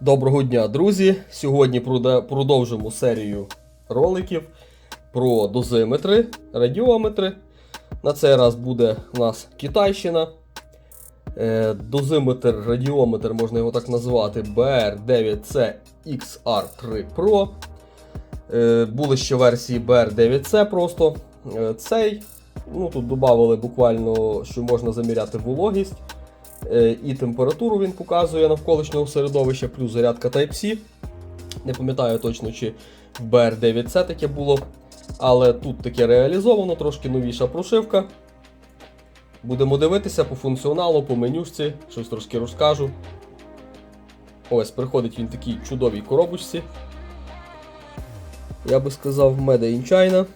Доброго дня, друзі! Сьогодні продовжимо серію роликів про дозиметри, радіометри. На цей раз буде у нас Китайщина. Е, Дозиметр, радіометр, можна його так назвати, BR9C XR3 Pro. Були ще версії BR9C просто. Е, Цей. Ну, тут додали буквально, що можна заміряти вологість. Е, і температуру він показує навколишнього середовища, плюс зарядка Type-C. Не пам'ятаю точно, чи в BR9C таке було. Але тут таке реалізовано, трошки новіша прошивка. Будемо дивитися по функціоналу, по менюшці, щось трошки розкажу. Ось, приходить він в такій чудовій коробочці. Я би сказав, Made in China.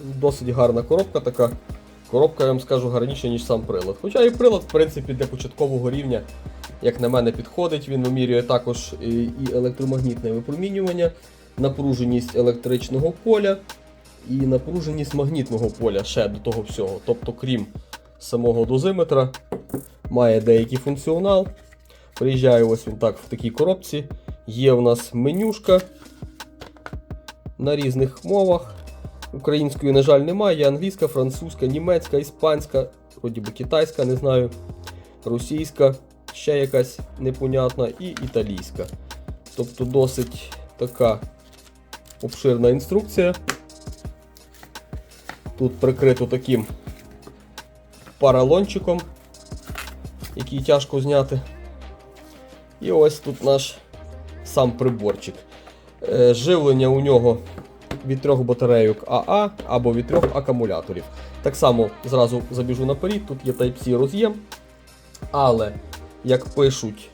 Досить гарна коробка така. Коробка, я вам скажу, гарніша, ніж сам прилад. Хоча і прилад, в принципі, для початкового рівня, як на мене, підходить. Він вимірює також і електромагнітне випромінювання, напруженість електричного поля і напруженість магнітного поля ще до того всього. Тобто, крім самого дозиметра, має деякий функціонал. Приїжджає ось він так в такій коробці. Є в нас менюшка на різних мовах. Української, на жаль, немає. Є англійська, французька, німецька, іспанська, вроді би китайська, не знаю, російська, ще якась непонятна, і італійська. Тобто досить така обширна інструкція. Тут прикрито таким паралончиком, який тяжко зняти. І ось тут наш сам приборчик. Е, Живлення у нього від трьох батарейок АА або від трьох акумуляторів. Так само зразу забіжу наперед, тут є Type-C роз'єм. Але, як пишуть,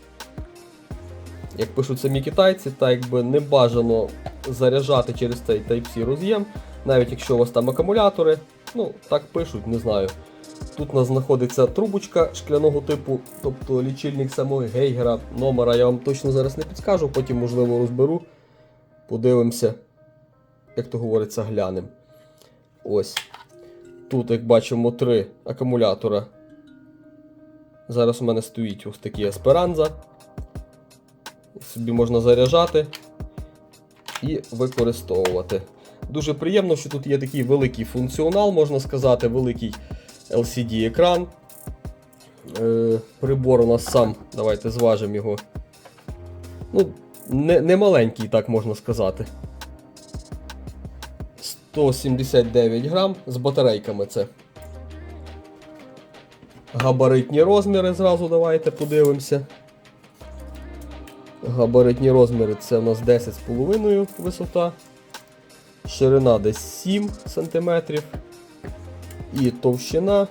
як пишуть самі китайці, так якби не бажано заряджати через цей Type-C роз'єм, навіть якщо у вас там акумулятори, ну так пишуть, не знаю. Тут у нас знаходиться трубочка шкляного типу, тобто лічильник самого гейгера, номера я вам точно зараз не підскажу, потім, можливо, розберу. Подивимося як то говориться, глянем. Ось. Тут, як бачимо, три акумулятора. Зараз у мене стоїть ось такі есперанза. Собі можна заряджати і використовувати. Дуже приємно, що тут є такий великий функціонал, можна сказати, великий LCD-екран. Е, прибор у нас сам, давайте зважимо його. Ну, не, не маленький, так можна сказати. 179 грам з батарейками це. Габаритні розміри зразу давайте подивимося. Габаритні розміри це у нас 10,5 висота, ширина десь 7 см і товщина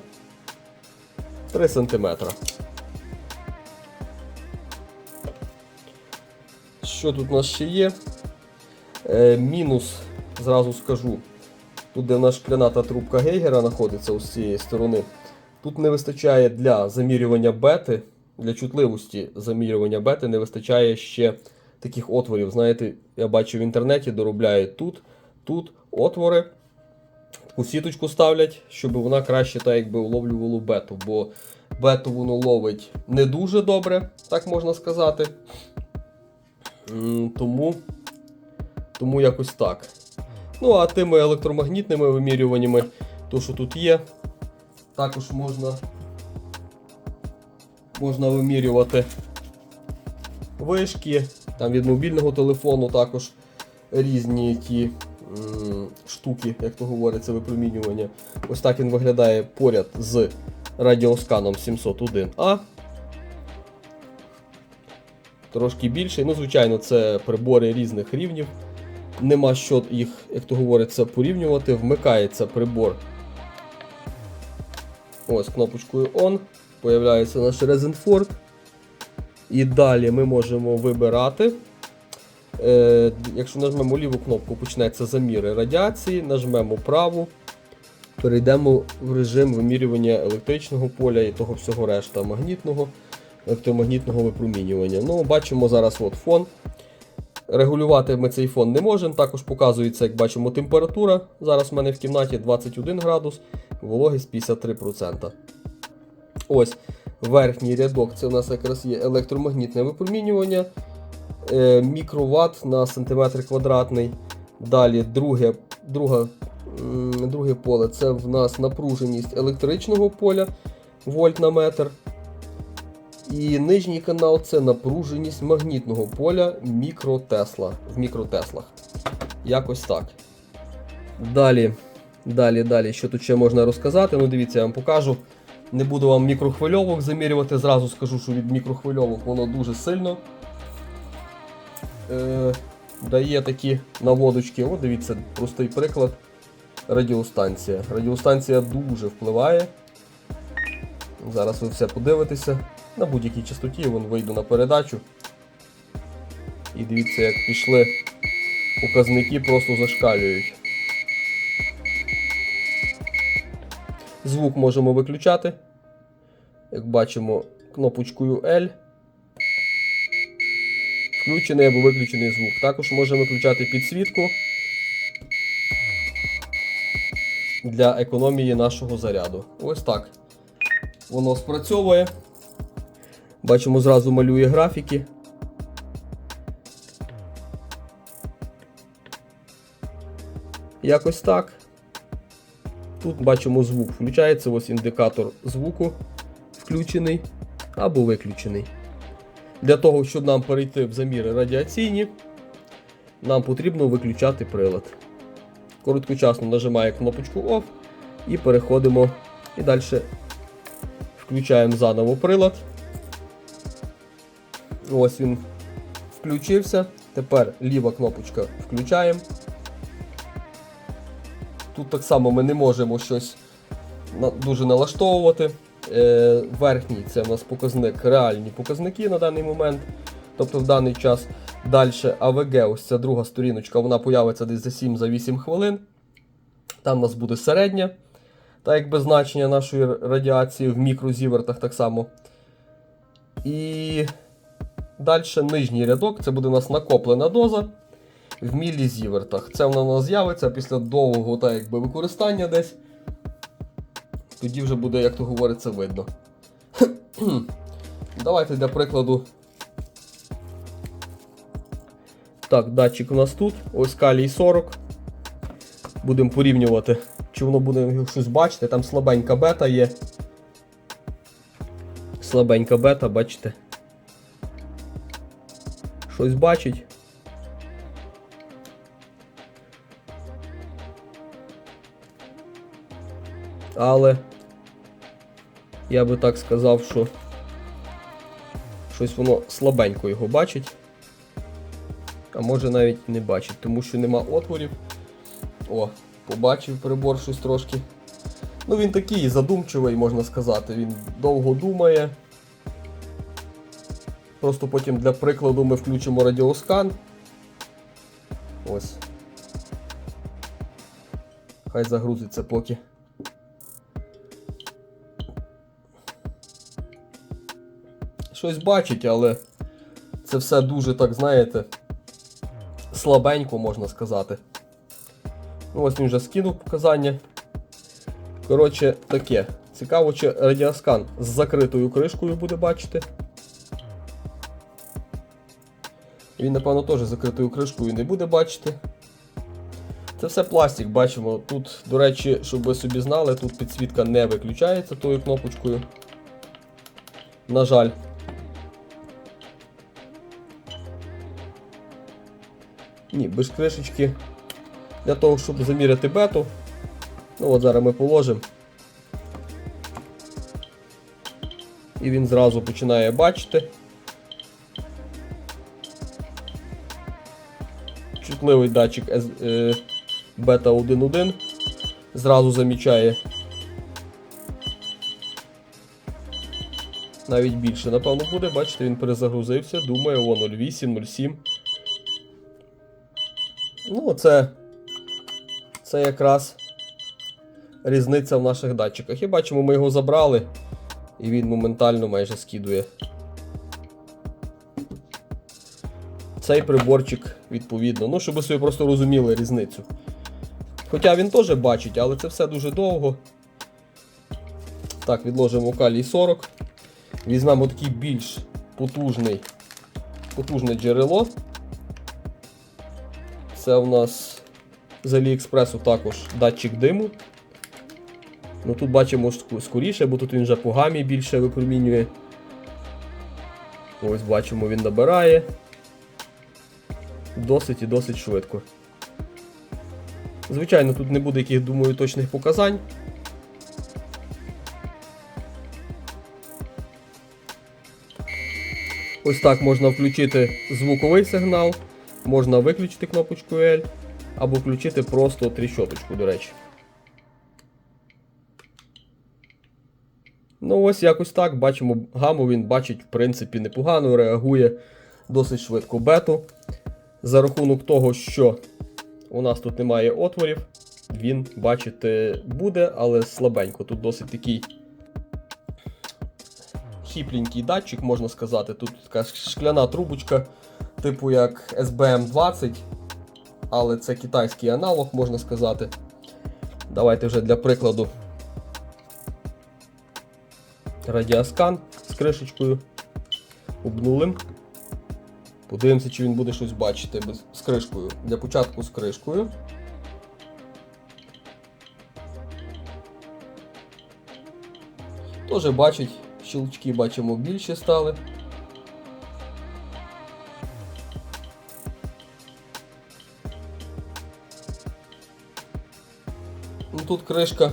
3 см. Що тут у нас ще є? Е, мінус, зразу скажу, Тут, де в нас шкляна трубка Гейгера знаходиться з цієї сторони, тут не вистачає для замірювання бети, для чутливості замірювання бети не вистачає ще таких отворів. Знаєте, я бачу в інтернеті доробляють тут, тут отвори. Таку сіточку ставлять, щоб вона краще так якби уловлювала бету. Бо бету воно ловить не дуже добре, так можна сказати. Тому, тому якось так. Ну, а тими електромагнітними вимірюваннями, то що тут є, також можна можна вимірювати вишки, там від мобільного телефону також різні ті м, штуки, як то говориться, випромінювання. Ось так він виглядає поряд з радіосканом 701А. Трошки більший. Ну, звичайно, це прибори різних рівнів нема що їх, як то говориться, порівнювати. Вмикається прибор. Ось кнопочкою ON. Появляється наш Resenford. І далі ми можемо вибирати. Е, Якщо нажмемо ліву кнопку, почнеться заміри радіації, нажмемо праву. Перейдемо в режим вимірювання електричного поля і того всього решта магнітного, електромагнітного випромінювання. Ну, Бачимо зараз от фон. Регулювати ми цей фон не можемо. Також показується, як бачимо, температура. Зараз в мене в кімнаті 21 градус, вологість 53%. Ось. верхній рядок це у нас якраз є електромагнітне випромінювання, е, мікроватт на сантиметр квадратний. Далі друге, друга, друге поле це в нас напруженість електричного поля вольт на метр. І нижній канал це напруженість магнітного поля мікротесла в мікротеслах. Якось так. Далі, далі, далі, що тут ще можна розказати? Ну, дивіться, я вам покажу. Не буду вам мікрохвильовок замірювати, зразу скажу, що від мікрохвильовок воно дуже сильно е, дає такі наводочки. От дивіться, простий приклад. Радіостанція. Радіостанція дуже впливає. Зараз ви все подивитеся. На будь-якій частоті вон вийду на передачу. І дивіться, як пішли показники, просто зашкалюють. Звук можемо виключати. Як бачимо, кнопочкою L. Включений або виключений звук. Також можемо виключати підсвітку для економії нашого заряду. Ось так. Воно спрацьовує. Бачимо, зразу малює графіки. Якось так. Тут бачимо звук. Включається ось індикатор звуку включений або виключений. Для того, щоб нам перейти в заміри радіаційні, нам потрібно виключати прилад. Короткочасно нажимаємо кнопочку OFF і переходимо і далі включаємо заново прилад. Ось він включився. Тепер ліва кнопочка включаємо. Тут так само ми не можемо щось дуже налаштовувати. Е, верхній це у нас показник, реальні показники на даний момент. Тобто в даний час далі АВГ, ось ця друга сторіночка, вона появиться десь за 7-8 хвилин. Там у нас буде середня, так якби значення нашої радіації в мікрозівертах так само. І далі нижній рядок, це буде у нас накоплена доза в мілізівертах. Це вона у нас з'явиться після довгого так, якби, використання десь. Тоді вже буде, як то говориться, видно. Давайте для прикладу. Так, датчик у нас тут. Ось калій 40. Будемо порівнювати, чи воно буде щось бачити. Там слабенька бета є. Слабенька бета, бачите. Щось бачить. Але я би так сказав, що щось воно слабенько його бачить. А може навіть не бачить, тому що нема отворів. О, побачив прибор щось трошки. Ну він такий задумчивий, можна сказати. Він довго думає. Просто потім для прикладу ми включимо радіоскан. Ось. Хай загрузиться поки. Щось бачить, але це все дуже, так знаєте, слабенько можна сказати. Ну, ось він вже скинув показання. Коротше, таке. Цікаво, чи радіоскан з закритою кришкою буде бачити. Він, напевно, теж закритою кришкою не буде бачити. Це все пластик, бачимо. Тут, до речі, щоб ви собі знали, тут підсвітка не виключається тою кнопочкою. На жаль. Ні, без кришечки. Для того, щоб заміряти бету. Ну от зараз ми положимо. І він зразу починає бачити. Чутливий датчик е, бета 1.1 зразу замічає. Навіть більше, напевно, буде, бачите, він перезагрузився, думає, о 0,8, 0,7. Ну, це, це якраз різниця в наших датчиках. І бачимо, ми його забрали, і він моментально майже скидує. Цей приборчик відповідно. Ну, щоб ви собі просто розуміли різницю. Хоча він теж бачить, але це все дуже довго. Так, відложимо калій 40. Візьмемо такий більш потужний, потужне джерело. Це у нас з Аліекспресу також датчик диму. Ну Тут бачимо скоріше, бо тут він вже по гамі більше випромінює. Ось бачимо, він набирає. Досить і досить швидко. Звичайно, тут не буде яких, думаю, точних показань. Ось так можна включити звуковий сигнал, можна виключити кнопочку L, або включити просто тріщоточку, до речі. Ну, ось якось так. Бачимо, гаму він бачить, в принципі, непогано, реагує досить швидко бету. За рахунок того, що у нас тут немає отворів, він бачити буде, але слабенько. Тут досить такий хіпленький датчик, можна сказати. Тут така шкляна трубочка, типу як SBM20, але це китайський аналог, можна сказати. Давайте вже для прикладу радіоскан з кришечкою. Обнулим. Подивимося, чи він буде щось бачити без, з кришкою. Для початку з кришкою. Тоже бачить, щелчки бачимо більше стали. Ну тут кришка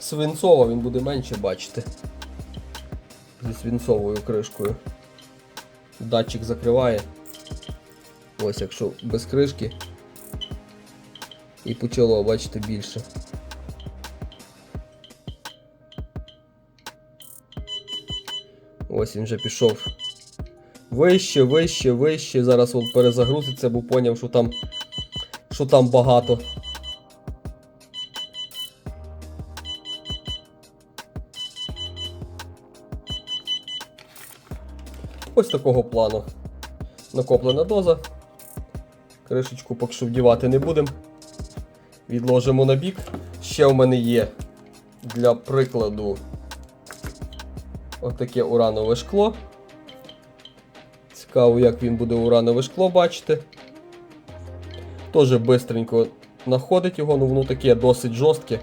свинцова, він буде менше бачити. Зі свинцовою кришкою. Датчик закриває. Ось якщо без кришки. І почало бачити більше. Ось він вже пішов вище, вище, вище. Зараз перезагрузиться, бо поняв, що там, що там багато. Такого плану. Накоплена доза. Кришечку поки що вдівати не будемо. Відложимо на бік. Ще в мене є для прикладу отаке уранове шкло. Цікаво, як він буде уранове шкло бачити. Теж бистренько знаходить його, ну воно таке досить жорстке.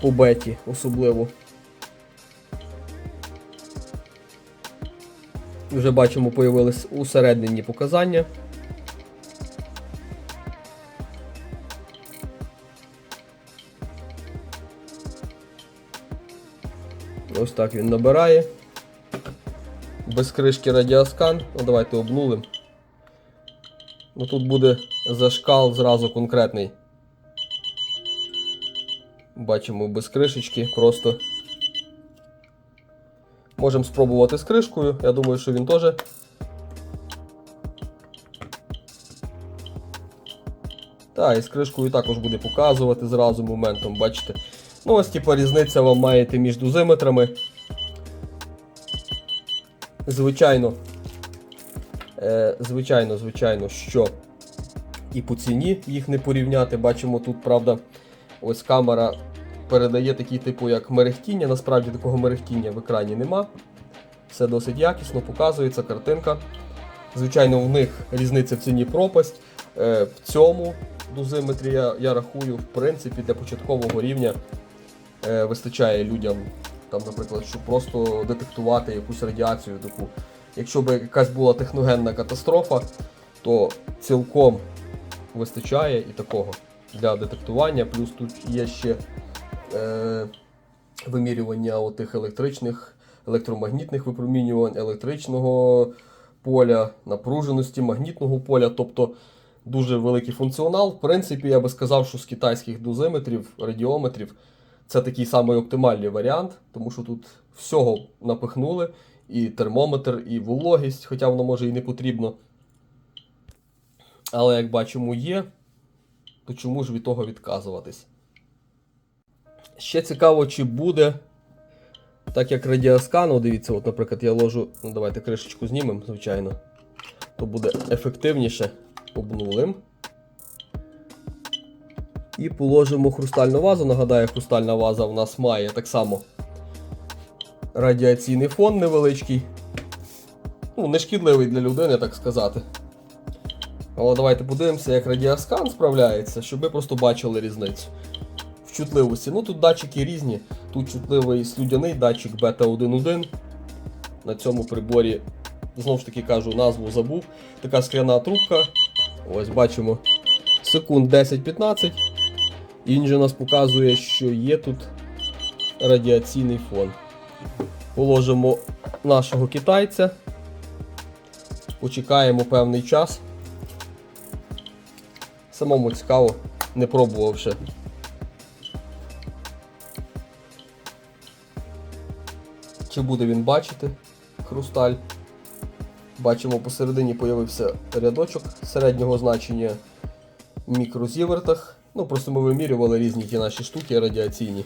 По беті особливо. Вже бачимо, появились усереднені показання. Ось так він набирає. Без кришки радіоскан. Ну, давайте обнулим. Ну, тут буде зашкал зразу конкретний. Бачимо без кришечки, просто. Можемо спробувати з кришкою. Я думаю, що він теж. Так, і з кришкою також буде показувати зразу моментом, бачите. Ну, ось типа різниця вам маєте між дозиметрами. Звичайно. Е, звичайно, звичайно, що і по ціні їх не порівняти. Бачимо тут, правда, ось камера передає такий типу як мерехтіння. Насправді такого мерехтіння в екрані нема. Все досить якісно, показується картинка. Звичайно, в них різниця в ціні пропасть. Е, в цьому дозиметрі я, рахую, в принципі, для початкового рівня е, вистачає людям, там, наприклад, щоб просто детектувати якусь радіацію таку. Якщо б якась була техногенна катастрофа, то цілком вистачає і такого для детектування. Плюс тут є ще е, вимірювання отих електричних, електромагнітних випромінювань, електричного поля, напруженості, магнітного поля. Тобто дуже великий функціонал. В принципі, я би сказав, що з китайських дозиметрів, радіометрів це такий самий оптимальний варіант, тому що тут всього напихнули. І термометр, і вологість, хоча воно може і не потрібно. Але як бачимо є, то чому ж від того відказуватись? Ще цікаво, чи буде, так як радіоскан, о, дивіться, от, наприклад, я ложу, ну давайте кришечку знімемо, звичайно, то буде ефективніше обнулим. І положимо хрустальну вазу. Нагадаю, хрустальна ваза у нас має так само радіаційний фон невеличкий. Ну, не шкідливий для людини, так сказати. Але давайте подивимося, як радіоскан справляється, щоб ми просто бачили різницю в чутливості. Ну тут датчики різні. Тут чутливий слюдяний датчик бета 1.1. На цьому приборі, знову ж таки кажу, назву забув. Така скляна трубка. Ось бачимо секунд 10-15. І він же нас показує, що є тут радіаційний фон. Положимо нашого китайця. Почекаємо певний час. Самому цікаво, не пробував Чи буде він бачити хрусталь? Бачимо, посередині появився рядочок середнього значення в мікрозівертах. Ну, просто ми вимірювали різні ті наші штуки радіаційні.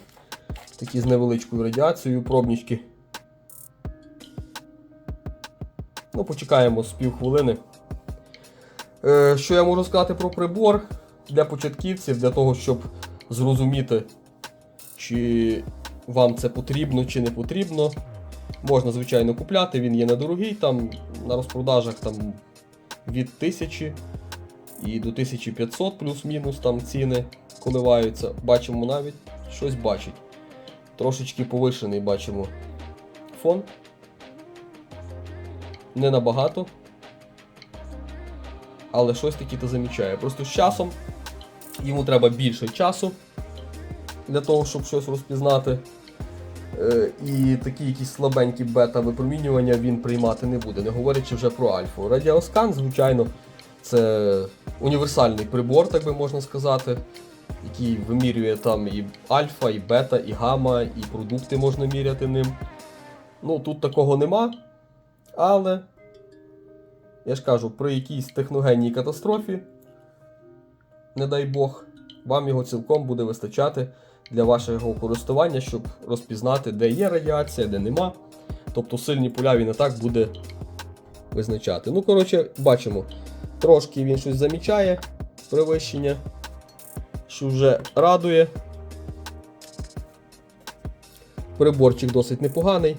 Такі з невеличкою радіацією пробнічки. Ну, почекаємо з півхвилини. Е, що я можу сказати про прибор для початківців, для того, щоб зрозуміти, чи вам це потрібно чи не потрібно. Можна, звичайно, купляти, він є недорогий, там на розпродажах там, від 1000 і до 1500 плюс-мінус там ціни коливаються. Бачимо навіть щось бачить. Трошечки повишений бачимо фон. Не набагато. Але щось таки то замічає. Просто з часом йому треба більше часу для того, щоб щось розпізнати. Е, І такі якісь слабенькі бета-випромінювання він приймати не буде, не говорячи вже про альфу. Радіоскан, звичайно, це універсальний прибор, так би можна сказати, який вимірює там і альфа, і бета, і гамма, і продукти можна міряти ним. Ну, тут такого нема. Але, я ж кажу, при якійсь техногенній катастрофі, не дай Бог, вам його цілком буде вистачати для вашого користування, щоб розпізнати, де є радіація, де нема. Тобто сильні поля він і так буде визначати. Ну, коротше, бачимо, трошки він щось замічає, перевищення, що вже радує. Приборчик досить непоганий.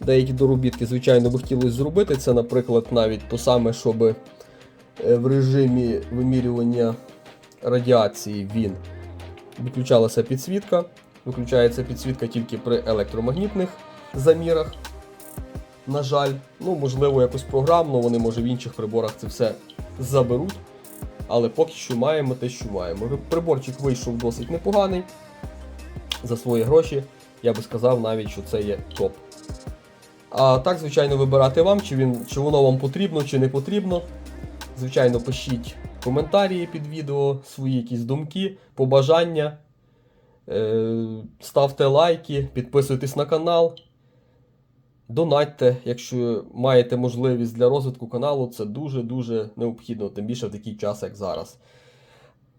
Деякі доробітки, звичайно, би хотілося зробити. Це, наприклад, навіть то саме, щоб е, в режимі вимірювання радіації він виключалася підсвітка. Виключається підсвітка тільки при електромагнітних замірах. На жаль, ну, можливо, якось програмно, вони, може, в інших приборах це все заберуть. Але поки що маємо те, що маємо. Приборчик вийшов досить непоганий. За свої гроші, я би сказав навіть, що це є топ. А так, звичайно, вибирати вам, чи, він, чи воно вам потрібно, чи не потрібно. Звичайно, пишіть коментарі під відео, свої якісь думки, побажання. Е, ставте лайки, підписуйтесь на канал. Донатьте, якщо маєте можливість для розвитку каналу, це дуже-дуже необхідно, тим більше в такий час, як зараз.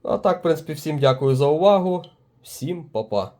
А так, в принципі, всім дякую за увагу. Всім па-па.